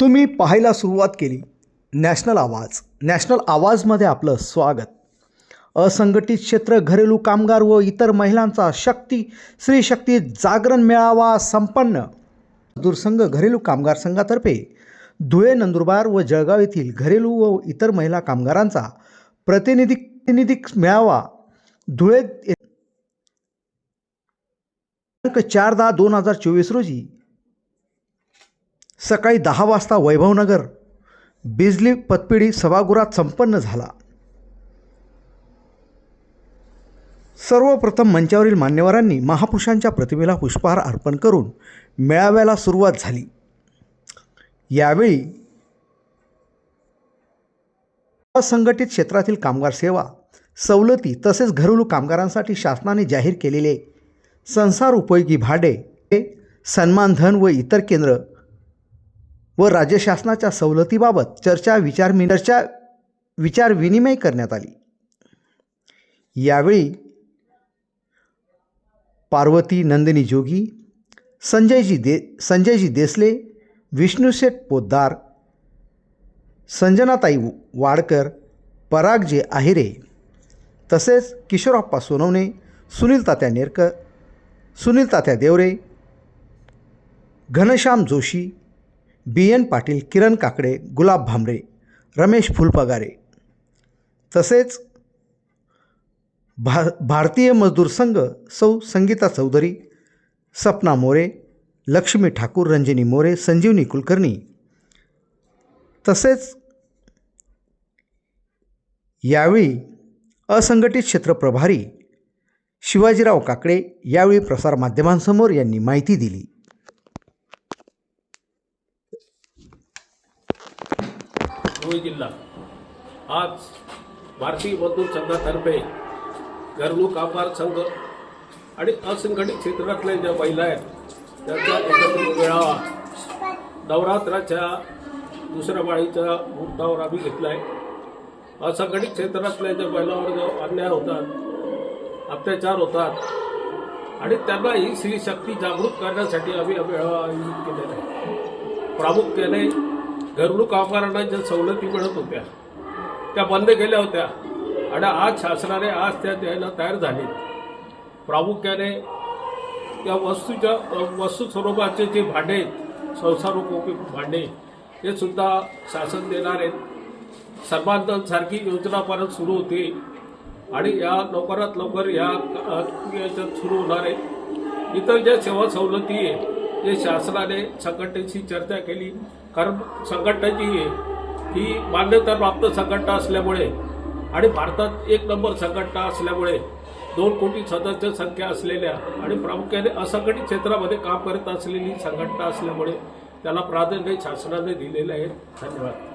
तुम्ही पाहायला सुरुवात केली. नॅशनल आवाज. नॅशनल आवाजमध्ये आपलं स्वागत. असंघटित क्षेत्र घरेलू कामगार व इतर महिलांचा शक्ती स्त्रीशक्ती जागरण मेळावा संपन्न. दूरसंघ घरेलू कामगार संघातर्फे धुळे नंदुरबार व जळगाव येथील घरेलू व इतर महिला कामगारांचा प्रतिनिधी प्रतिनिधिक मेळावा धुळे चार दहा दोन हजार चोवीस रोजी सकाळी दहा वाजता वैभवनगर बिजली पतपिढी सभागृहात संपन्न झाला. सर्वप्रथम मंचावरील मान्यवरांनी महापुरुषांच्या प्रतिमेला पुष्पहार अर्पण करून मेळाव्याला सुरुवात झाली. यावेळी असंघटित क्षेत्रातील कामगार सेवा सवलती तसेच घरेलू कामगारांसाठी शासनाने जाहीर केलेले संसार उपयोगी भाडे सन्मानधन व इतर केंद्र व राज्य शासनाच्या सवलतीबाबत चर्चा विचार चर्चा विचार विनिमय करण्यात आली. यावेळी पार्वती नंदिनी जोगी संजयजी दे संजयजी देसले विष्णुशेठ पोद्दार संजनाताई वाडकर परागजे आहिरे तसेच किशोरप्पा सोनवणे सुनील तात्या नेरकर सुनील तात्या देवरे घनश्याम जोशी बी एन पाटील किरण काकडे गुलाब भांबरे रमेश फुलपगारे. तसेच भा भारतीय मजदूर संघ सौ संगीता चौधरी सपना मोरे लक्ष्मी ठाकूर रंजनी मोरे संजीवनी कुलकर्णी. तसेच यावेळी असंघटित क्षेत्र प्रभारी शिवाजीराव काकडे यावेळी प्रसारमाध्यमांसमोर यांनी माहिती दिली. धुळे जिल्हा. आज भारतीय मजदूर संघातर्फे घरलू कामगार संघ आणि असंघटित क्षेत्रातल्या ज्या महिला आहेत त्यांचा एकत्रित मेळावा नवरात्राच्या दुसऱ्या माळीच्या मुहूर्तावर आम्ही घेतला आहे असंघटित क्षेत्रातल्या ज्या महिलांवर जो अन्याय होतात अत्याचार होतात आणि त्यांना ही स्त्री शक्ती जागृत करण्यासाठी आम्ही मेळावा आयोजित केलेला आहे. प्रामुख्याने घरगुती कामगारांना ज्या सवलती मिळत होत्या त्या बंद केल्या होत्या. आणि आज शासनाने आज त्या द्यायला तयार झाले प्रामुख्याने त्या वस्तूच्या वस्तू स्वरूपाचे जे भांडे आहेत, संसारोपयोगी भांडे हे सुद्धा शासन देणार आहेत. सन्मानधन सारखी योजना परत सुरू होती. आणि या लवकरात लवकर या याच्यात सुरू होणार आहे इतर ज्या सेवा सवलती आहे ते शासनाने संघटनेशी चर्चा केली. कारण संघटना जी आहे. ही मान्यता प्राप्त संघटना असल्यामुळे आणि भारतात एक नंबर संघटना असल्यामुळे दोन कोटी सदस्य संख्या असलेल्या आणि प्रामुख्याने असंघटित क्षेत्रामध्ये काम करत असलेली संघटना असल्यामुळे त्याला प्राधान्य शासनाने दिलेलं आहे. धन्यवाद.